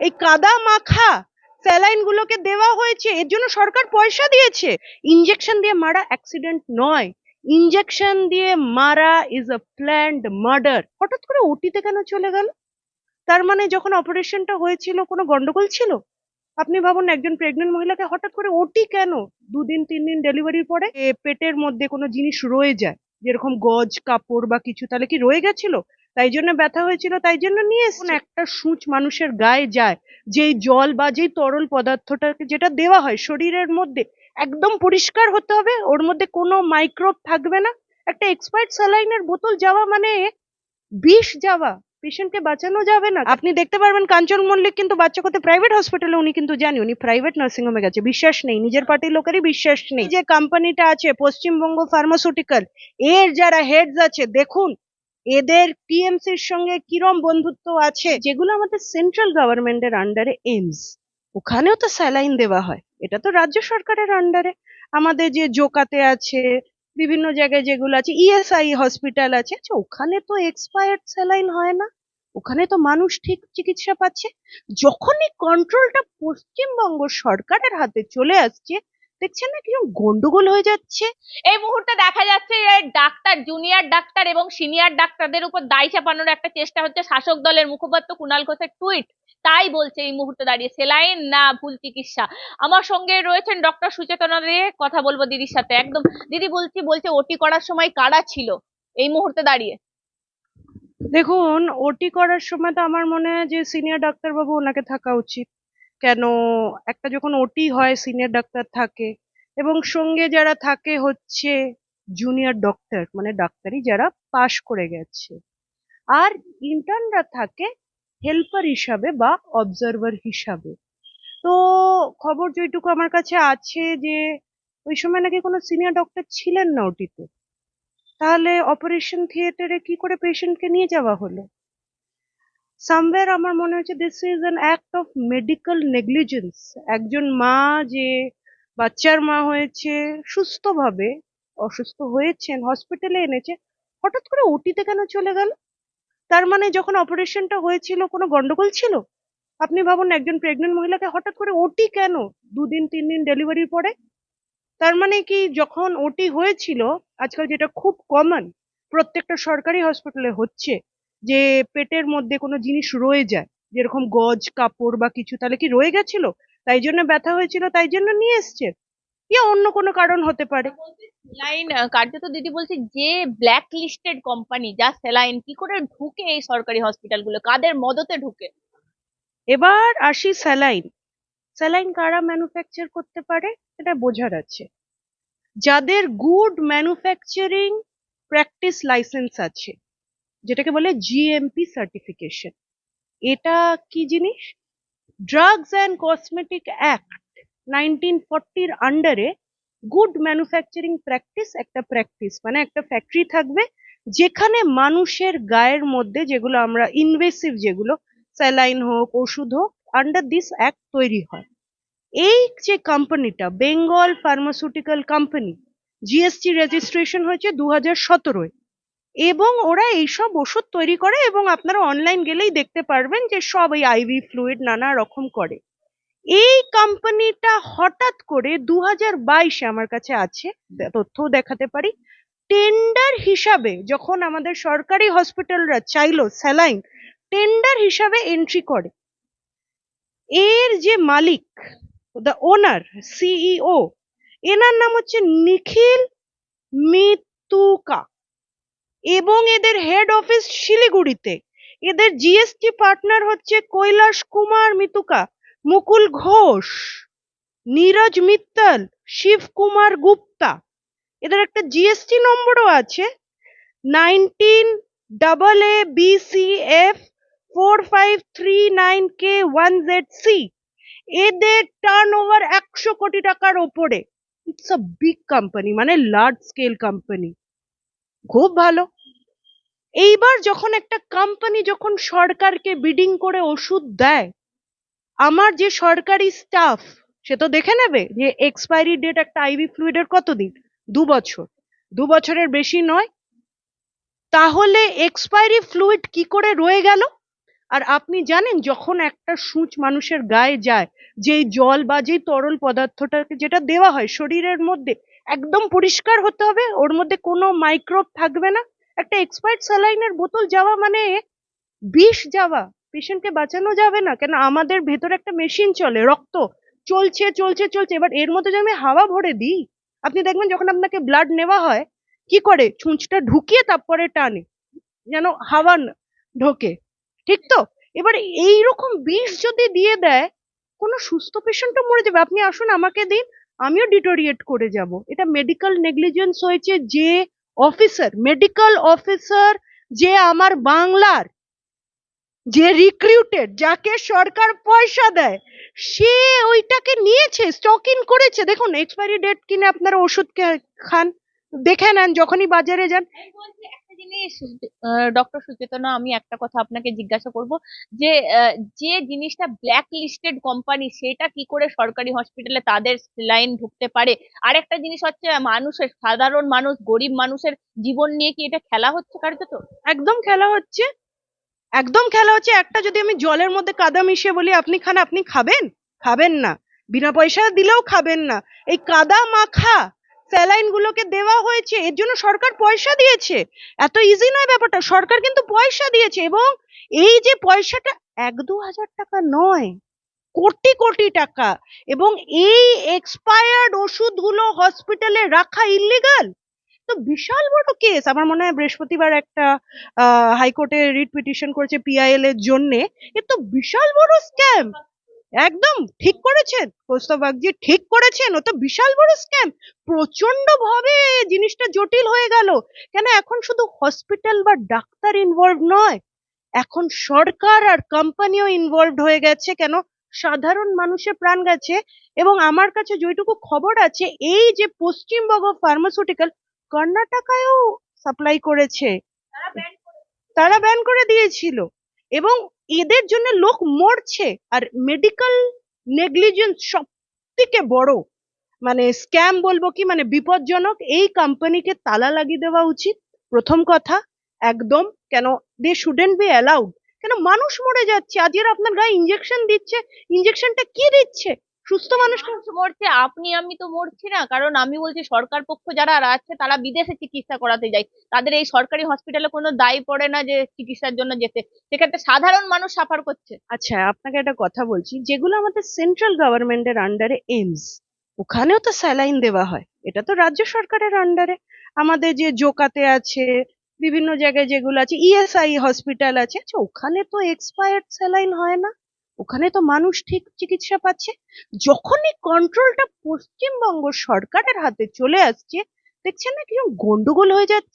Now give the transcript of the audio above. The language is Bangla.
এই কাদা মাখা স্যালাইন গুলোকে দেওয়া হয়েছে, এর জন্য সরকার পয়সা দিয়েছে। ইনজেকশন দিয়ে মারা অ্যাক্সিডেন্ট নয়। ইনজেকশন দিয়ে মারা ইজ আ প্ল্যান্ড মার্ডার হঠাৎ করে ওটিতে কেন চলে গেল? তার মানে যখন অপারেশনটা হয়েছিল, কোনো গন্ডগোল ছিল? আপনি ভাবুন একজন প্রেগনেন্ট মহিলাকে হঠাৎ করে ওটি কেন দুদিন তিন দিন ডেলিভারির পরে পেটের মধ্যে কোনো জিনিস রয়ে যায়, যেরকম গজ, কাপড় বা কিছু, তাহলে কি রয়ে গেছিল? তাই জন্য ব্যথা হয়েছিল, তাই জন্য নিয়ে এসছে। একটা সূচ মানুষের গায়ে যায়, যেই জল বা যেই তরল পদার্থটাকে যেটা দেওয়া হয় শরীরের মধ্যে, একদম পরিষ্কার হতে হবে, ওর মধ্যে কোনো মাইক্রোব থাকবে না। একটা এক্সপায়ার্ড স্যালাইনের বোতল যাওয়া মানে বিষ যাওয়া পেশেন্টকে বাঁচানো যাবে না। আপনি দেখতে পারবেন কাঞ্চন মল্লিক কিন্তু বাচ্চা করতে প্রাইভেট হসপিটালে উনি কিন্তু জানি উনি প্রাইভেট নার্সিং হোমে গেছে। বিশ্বাস নেই, নিজের পার্টির লোকেরই বিশ্বাস নেই। যে কোম্পানিটা আছে, পশ্চিমবঙ্গ ফার্মাসিউটিক্যাল এর যারা হেডস আছে, দেখুন এদের টিএমসির সঙ্গে কিরম বন্ধুত্ব আছে যেগুলো আমাদের সেন্ট্রাল গভর্নমেন্টের আন্ডারে এইমস ওখানেও তো স্যালাইন দেওয়া হয়। এটা তো রাজ্য সরকারের আন্ডারে আমাদের যে জোকাতে আছে, বিভিন্ন জায়গায় যেগুলো আছে ইএসআই হসপিটাল আছে আচ্ছা ওখানে তো এক্সপায়ার্ড স্যালাইন হয় না। ওখানে তো মানুষ ঠিক চিকিৎসা পাচ্ছে। যখনই কন্ট্রোলটা পশ্চিমবঙ্গ সরকারের হাতে চলে আসছে দেখছেন না কীরকম গন্ডগোল হয়ে যাচ্ছে? এই মুহূর্তে দেখা যাচ্ছে ডাক্তার জুনিয়র ডাক্তার এবং সিনিয়র ডাক্তারদের উপর দায় চাপানোর একটা চেষ্টা হচ্ছে শাসক দলের মুখপাত্র কুণাল ঘোষের টুইট। তাই বলছে এই মুহূর্তে দাঁড়িয়ে সেলাইন না ভুল চিকিৎসা। আমার সঙ্গে রয়েছেন ডক্টর সুচেতনা দে, কথা বলব দিদির সাথে। একদম, দিদি বলছি, বলছে ওটি করার সময় কারা ছিল? এই মুহূর্তে দাঁড়িয়ে। দেখুন ওটি করার সময় তো আমার মনে হয় যে সিনিয়র ডাক্তারবাবু ওনাকে থাকা উচিত। কেন? একটা যখন ওটি হয় সিনিয়র ডাক্তার থাকে এবং সঙ্গে যারা থাকে হচ্ছে জুনিয়র ডক্টর মানে ডাক্তারি যারা পাশ করে গেছে। আর ইন্টার্নরা থাকে হেল্পার হিসাবে বা অবজারভার হিসাবে। তো খবর যেটুকু আমার কাছে আছে যে, ওই সময় নাকি কোনো সিনিয়র ডক্টর ছিলেন না ওটিতে তাহলে অপারেশন থিয়েটারে কি করে পেশেন্টকে নিয়ে যাওয়া হলো? সামওয়্যার আমার মনে হচ্ছে this is an act of medical negligence একজন মা যে বাচ্চার মা হয়েছে, সুস্থভাবে অসুস্থ হয়েছেন হসপিটালে এনেছে, হঠাৎ করে ওটিতে কেন চলে গেল? তার মানে যখন অপারেশনটা হয়েছিল, কোনো গন্ডগোল ছিল? আপনি ভাবুন একজন প্রেগনেন্ট মহিলাকে হঠাৎ করে ওটি কেন দুদিন তিন দিন ডেলিভারির পরে? তার মানে কি যখন ওটি হয়েছিল, আজকাল যেটা খুব কমন প্রত্যেকটা সরকারি হসপিটালে হচ্ছে যে পেটের মধ্যে কোনো জিনিস রয়ে যায় যেরকম গজ কাপড় বা কিছু তাহলে কি রয়ে গেছিল? তাই জন্য ব্যথা হয়েছিল তাই জন্য নিয়ে এসছে। ইয়া অন্য কোনো কারণ হতে পারে। লাইন কার্যত দিদি বলছে যে ব্ল্যাক লিস্টেড কোম্পানি যা সেলাইন কি করে ঢুকে এই সরকারি হসপিটালগুলো কাদের মদতে ঢুকে? এবার আসি স্যালাইন স্যালাইন কারা ম্যানুফ্যাকচার করতে পারে? এটা বোঝার আছে। যাদের গুড ম্যানুফ্যাকচারিং প্র্যাকটিস লাইসেন্স আছে। যেটাকে বলে জিএমপি সার্টিফিকেশন এটা কি জিনিস? Drugs and cosmetic act nineteen ফর্টির আন্ডারে গুড ম্যানুফ্যাকচারিং প্র্যাকটিস একটা প্র্যাকটিস মানে একটা ফ্যাক্টরি থাকবে যেখানে মানুষের গায়ের মধ্যে যেগুলো আমরা ইনভেসিভ যেগুলো স্যালাইন হোক, ওষুধ হোক আন্ডার দিস অ্যাক্ট তৈরি হয়। এই যে কোম্পানিটা Bengal pharmaceutical company GST registration হয়েছে দু হাজার সতেরোয়। এবং ওরা এইসব ওষুধ তৈরি করে এবং আপনারা অনলাইন গেলেই দেখতে পারবেন যে সব এই আইভি ফ্লুইড নানা রকম করে। এই কোম্পানিটা হঠাৎ করে দু হাজার বাইশে আমার কাছে আছে, তথ্যও দেখাতে পারি। টেন্ডার হিসাবে যখন আমাদের সরকারি হসপিটালরা চাইলো স্যালাইন টেন্ডার হিসাবে এন্ট্রি করে। এর যে মালিক দ্য ওনার সিইও এনার নাম হচ্ছে নিখিল মিতুকা এবং এদের হেড অফিস শিলিগুড়িতে। এদের জিএসটি পার্টনার হচ্ছে কৈলাস কুমার মিতুকা, মুকুল ঘোষ, নীরজ মিত্তল, শিব কুমার গুপ্তা। এদের একটা জিএসটি নম্বরও আছে nineteen double A B C BCF four five three nine K one Z C এদের টার্ন ওভার একশো কোটি টাকার ওপরে। ইটস আ বিগ কোম্পানি মানে লার্জ স্কেল কোম্পানি খুব ভালো। এইবার যখন একটা কোম্পানি যখন সরকারকে বিডিং করে ওষুধ দেয়, আমার যে সরকারি স্টাফ সে তো দেখে নেবে যে এক্সপায়ারি ডেট একটা আইভি ফ্লুইডের কতদিন? দু বছর। দু বছরের বেশি নয়। তাহলে এক্সপায়ারি ফ্লুইড কি করে রয়ে গেল? আর আপনি জানেন যখন একটা সূচ মানুষের গায়ে যায়, যেই জল বা যেই তরল পদার্থটাকে যেটা দেওয়া হয় শরীরের মধ্যে, একদম পরিষ্কার হতে হবে, ওর মধ্যে কোনো মাইক্রোব থাকবে না। একটা এক্সপায়ার্ড স্যালাইনের বোতল যাওয়া মানে বিষ যাওয়া পেশেন্টকে বাঁচানো যাবে না, কেন আমাদের ভেতরে একটা মেশিন চলে, রক্ত। চলছে চলছে চলছে, এবার এর মধ্যে যদি আমি হাওয়া ভরে দিই, আপনি দেখবেন যখন আপনাকে ব্লাড নেওয়া হয়, কি করে? ছুঁচটা ঢুকিয়ে তারপরে টানে, যেন হাওয়া ঢোকে। ঠিক তো? এবার এইরকম বিষ যদি দিয়ে দেয়, কোনো সুস্থ পেশেন্টও মরে যাবে। আপনি আসুন আমাকে দিন, আমিও ডিটোরিয়েট করে যাব। এটা মেডিকেল নেগলিজেন্স হয়েছে যে অফিসার মেডিকেল অফিসার যে আমার বাংলার, যে রিক্রুটেড যাকে সরকার পয়সা দেয়, সে ওইটাকে নিয়েছে স্টক ইন করেছে। দেখুন এক্সপায়ারি ডেট কিনে আপনারা ওষুধ খান, দেখে নেন, যখনই বাজারে যান। জিনিস ডক্টর সুচেতনা, আমি একটা কথা আপনাকে জিজ্ঞাসা করব যে যে জিনিসটা ব্ল্যাক লিস্টেড কোম্পানি সেটা কি করে সরকারি হসপিটালে তাদের লাইন ঢুকতে পারে? আর একটা জিনিস হচ্ছে, মানুষের, সাধারণ মানুষ, গরিব মানুষের জীবন নিয়ে কি এটা খেলা হচ্ছে কার্যত একদম খেলা হচ্ছে। একদম খেলা হচ্ছে। একটা যদি আমি জলের মধ্যে কাদা মিশিয়ে বলি, আপনি খান, আপনি খাবেন? খাবেন না। বিনা পয়সা দিলেও খাবেন না। এই কাদা মাখা স্যালাইন গুলোকে দেওয়া হয়েছে, এর জন্য সরকার পয়সা দিয়েছে। এত ইজি নয় ব্যাপারটা, সরকার কিন্তু পয়সা দিয়েছে এবং এই যে পয়সাটা এক দু হাজার টাকা নয়, কোটি কোটি টাকা এবং এই এক্সপায়ার্ড ওষুধগুলো হসপিটালে রাখা ইলিগাল তো বিশাল বড় কেস আমার মনে হয় বৃহস্পতিবার একটা হাইকোর্টে রিট পিটিশন করেছে পিআইএল এর জন্যে, এ তো বিশাল বড় স্ক্যাম একদম ঠিক করেছেন। কৌস্তব বাগজি ঠিক করেছেন। ও তো বিশাল বড় স্ক্যাম প্রচণ্ড ভাবে জিনিসটা জটিল হয়ে গেল। কেন এখন শুধু হসপিটাল বা ডাক্তার ইনভলভ নয় এখন সরকার আর কোম্পানিও ইনভলভড হয়ে গেছে কেন? সাধারণ মানুষের প্রাণ গেছে। এবং আমার কাছে যেটুকু খবর আছে এই যে পশ্চিমবঙ্গ ফার্মাসিউটিক্যাল কর্ণাটকায়ও সাপ্লাই করেছে। তারা ব্যান করে দিয়েছিল। এবং এদের জন্য লোক মরছে। আর মেডিকেল নেগলিজেন্স সব থেকে বড় মানে স্ক্যাম বলব কি মানে বিপজ্জনক, এই কোম্পানিকে তালা লাগিয়ে দেওয়া উচিত। প্রথম কথা, একদম, কেন দে শুডেন্ট বি অ্যালাউড কেন, মানুষ মরে যাচ্ছে, আজকের আপনার গায়ে ইঞ্জেকশন দিচ্ছে ইঞ্জেকশনটা কি দিচ্ছে? সুস্থ মানুষ মরছে, আপনি, আমি তো মরছি না। কারণ আমি বলছি, সরকার পক্ষ যারা আছে, তারা বিদেশে চিকিৎসা করাতে যায়। তাদের এই সরকারি হসপিটালে কোনো দায় পড়ে না যে চিকিৎসার জন্য যেতে। সেক্ষেত্রে সাধারণ মানুষ সাফার করছে। আচ্ছা আপনাকে একটা কথা বলছি। যেগুলো আমাদের সেন্ট্রাল গভর্নমেন্টের আন্ডারে এইমস ওখানেও তো স্যালাইন দেওয়া হয়। এটা তো রাজ্য সরকারের আন্ডারে আমাদের যে জোকাতে আছে, বিভিন্ন জায়গায় যেগুলো আছে ইএসআই হসপিটাল আছে আচ্ছা ওখানে তো এক্সপায়ার্ড স্যালাইন হয় না। ওখানে তো মানুষ ঠিক চিকিৎসা পাচ্ছে। যখনই কন্ট্রোলটা পশ্চিমবঙ্গ সরকারের হাতে চলে আসছে, দেখছেন না কীরকম গন্ডগোল হয়ে যাচ্ছে?